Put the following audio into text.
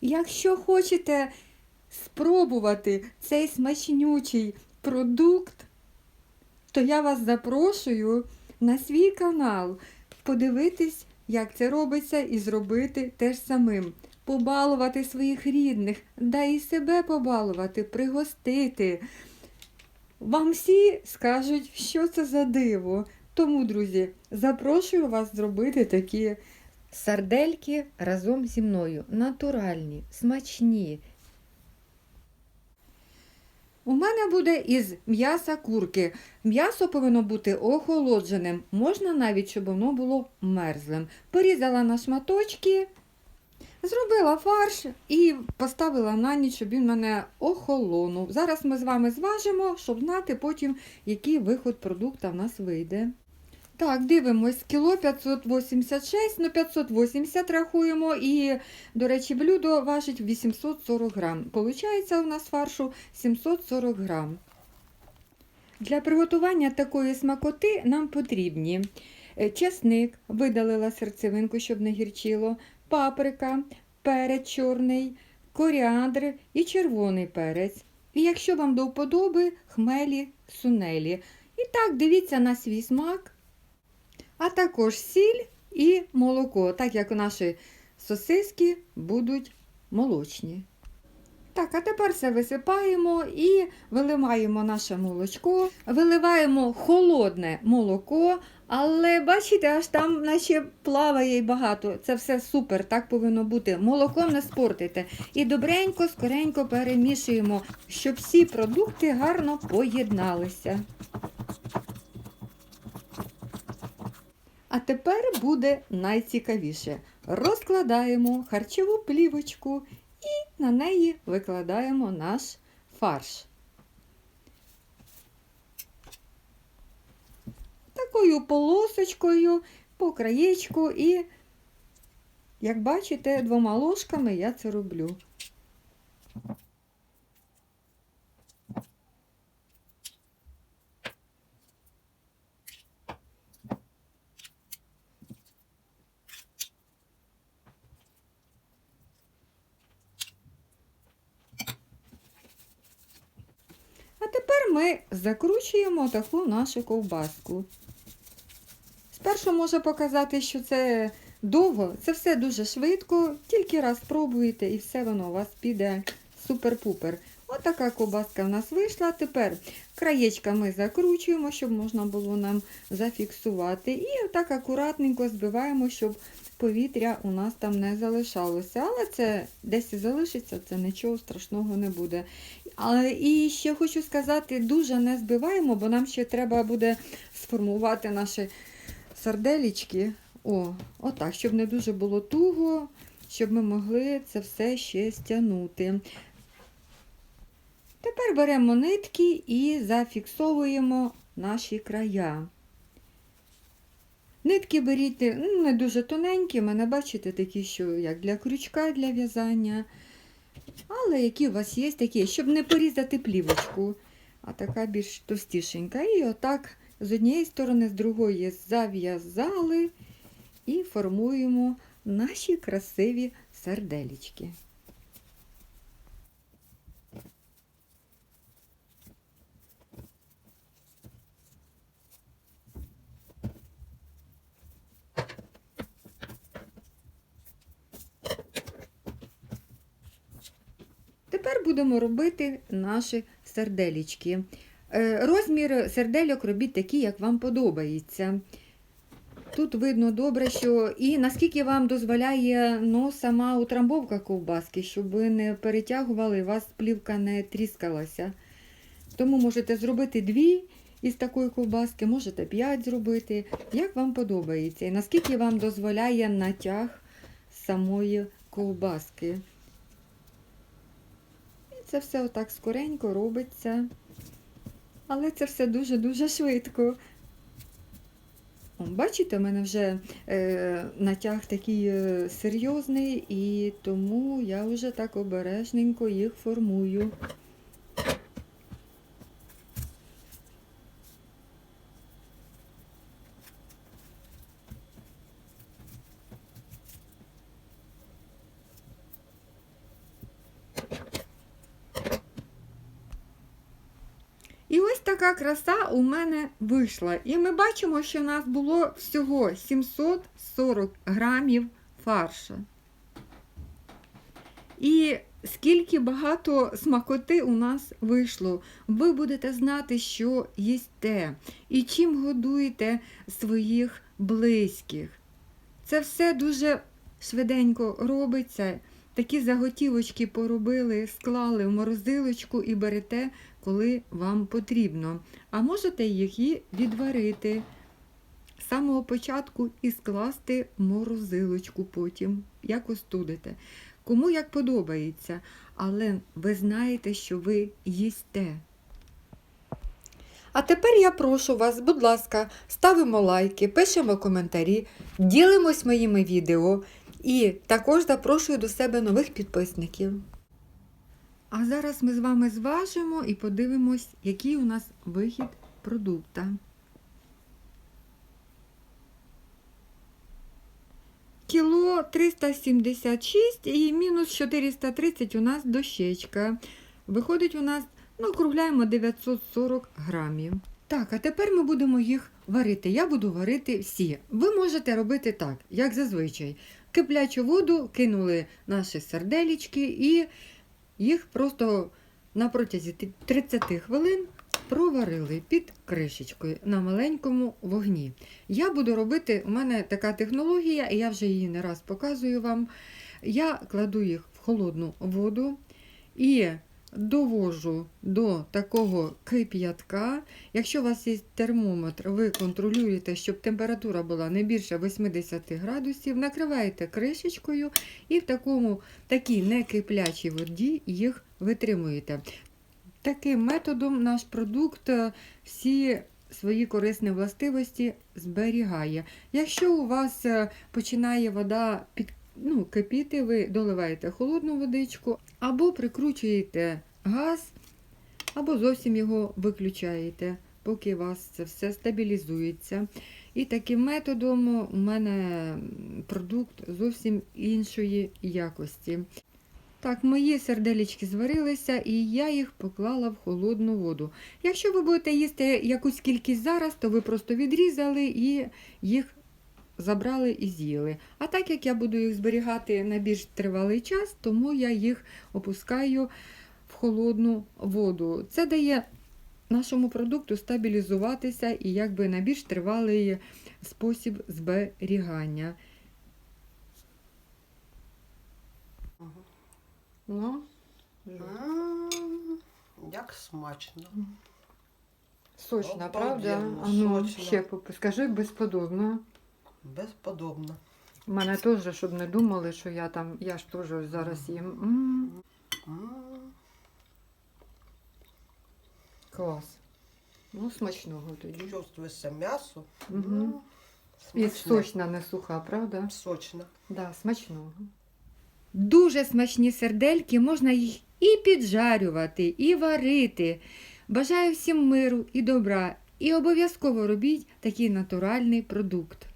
Якщо хочете спробувати цей смачнючий продукт, то я вас запрошую на свій канал подивитись, як це робиться, і зробити те ж самим. Побалувати своїх рідних, да і себе побалувати, пригостити. Вам всі скажуть, що це за диво. Тому, друзі, запрошую вас зробити такі сардельки разом зі мною. Натуральні, смачні. У мене буде із м'яса курки. М'ясо повинно бути охолодженим. Можна навіть, щоб воно було мерзлим. Порізала на шматочки, зробила фарш і поставила на ніч, щоб він мене охолонув. Зараз ми з вами зважимо, щоб знати потім, який виход продукту в нас вийде. Так, дивимось, кіло 586, ну 580 рахуємо і, до речі, блюдо важить 840 грам. Получається у нас фаршу 740 грам. Для приготування такої смакоти нам потрібні е, чесник, видалила серцевинку, щоб не гірчило, паприка, перець чорний, коріандр і червоний перець. І якщо вам до вподоби, хмелі, сунелі. І так, дивіться на свій смак а також сіль і молоко, так як наші сосиски будуть молочні. Так, а тепер все висипаємо і виливаємо наше молочко, виливаємо холодне молоко, але бачите, аж там наче плаває й багато. Це все супер, так повинно бути. Молоком не спортите. І добренько, скоренько перемішуємо, щоб всі продукти гарно поєдналися. А тепер буде найцікавіше. Розкладаємо харчову плівочку і на неї викладаємо наш фарш. Такою полосочкою по краєчку і, як бачите, двома ложками я це роблю. А тепер ми закручуємо таку нашу ковбаску. Спершу можу показати, що це довго, це все дуже швидко, тільки раз спробуєте і все воно у вас піде супер-пупер. Ось така ковбаска в нас вийшла. Тепер краєчка ми закручуємо, щоб можна було нам зафіксувати. І отак акуратненько збиваємо, щоб повітря у нас там не залишалося. Але це десь і залишиться, це нічого страшного не буде. Але і ще хочу сказати, дуже не збиваємо, бо нам ще треба буде сформувати наші сарделічки. О, отак, щоб не дуже було туго, щоб ми могли це все ще стягнути. Тепер беремо нитки і зафіксовуємо наші края. Нитки беріть ну, не дуже тоненькі, мене бачите, такі, що як для крючка, для в'язання. Але які у вас є такі, щоб не порізати плівочку, а така більш товстішенька. І отак з однієї сторони, з другої зав'язали і формуємо наші красиві сарделічки. Тепер будемо робити наші серделічки. Е, Розмір сердельок робіть такий, як вам подобається. Тут видно добре, що і наскільки вам дозволяє ну, сама утрамбовка ковбаски, щоб ви не перетягували, і вас плівка не тріскалася. Тому можете зробити дві із такої ковбаски, можете п'ять зробити, як вам подобається. І наскільки вам дозволяє натяг самої ковбаски. Це все отак скоренько робиться. Але це все дуже-дуже швидко. Бачите, у мене вже е, натяг такий е, серйозний, і тому я вже так обережненько їх формую. Така краса у мене вийшла. І ми бачимо, що в нас було всього 740 грамів фарша. І скільки багато смакоти у нас вийшло. Ви будете знати, що їсте і чим годуєте своїх близьких. Це все дуже швиденько робиться. Такі заготівочки поробили, склали в морозилочку і берете, коли вам потрібно. А можете їх відварити з самого початку і скласти в морозилочку потім, як остудите. Кому як подобається, але ви знаєте, що ви їсте. А тепер я прошу вас, будь ласка, ставимо лайки, пишемо коментарі, ділимось моїми відео і також запрошую до себе нових підписників. А зараз ми з вами зважимо і подивимось, який у нас вихід продукта. Кіло 376 і мінус 430 у нас дощечка. Виходить у нас, ну, округляємо 940 грамів. Так, а тепер ми будемо їх варити. Я буду варити всі. Ви можете робити так, як зазвичай. Киплячу воду кинули наші серделічки і їх просто на протязі 30 хвилин проварили під кришечкою на маленькому вогні. Я буду робити, у мене така технологія, і я вже її не раз показую вам. Я кладу їх в холодну воду і довожу до такого кип'ятка. Якщо у вас є термометр, ви контролюєте, щоб температура була не більше 80 градусів, накриваєте кришечкою і в такому, такій некиплячій воді їх витримуєте. Таким методом наш продукт е, всі свої корисні властивості зберігає. Якщо у вас е, починає вода під, ну, кипіти, ви доливаєте холодну водичку, або прикручуєте газ, або зовсім його виключаєте, поки у вас це все стабілізується. І таким методом у мене продукт зовсім іншої якості. Так, мої серделічки зварилися, і я їх поклала в холодну воду. Якщо ви будете їсти якусь кількість зараз, то ви просто відрізали і їх забрали і з'їли. А так як я буду їх зберігати на більш тривалий час, тому я їх опускаю в холодну воду. Це дає нашому продукту стабілізуватися і якби на більш тривалий спосіб зберігання. Ну, Як смачно. Сочна, правда? Ну, ще поп- скажи безподобно. Безподобно. У мене теж, щоб не думали, що я там, я ж теж ось зараз їм. М, М, клас. Ну, смачного тоді. Чувствується м'ясо. М, І сочна, не суха, правда? Сочно. Да, смачного. Дуже смачні сердельки, можна їх і піджарювати, і варити. Бажаю всім миру і добра. І обов'язково робіть такий натуральний продукт.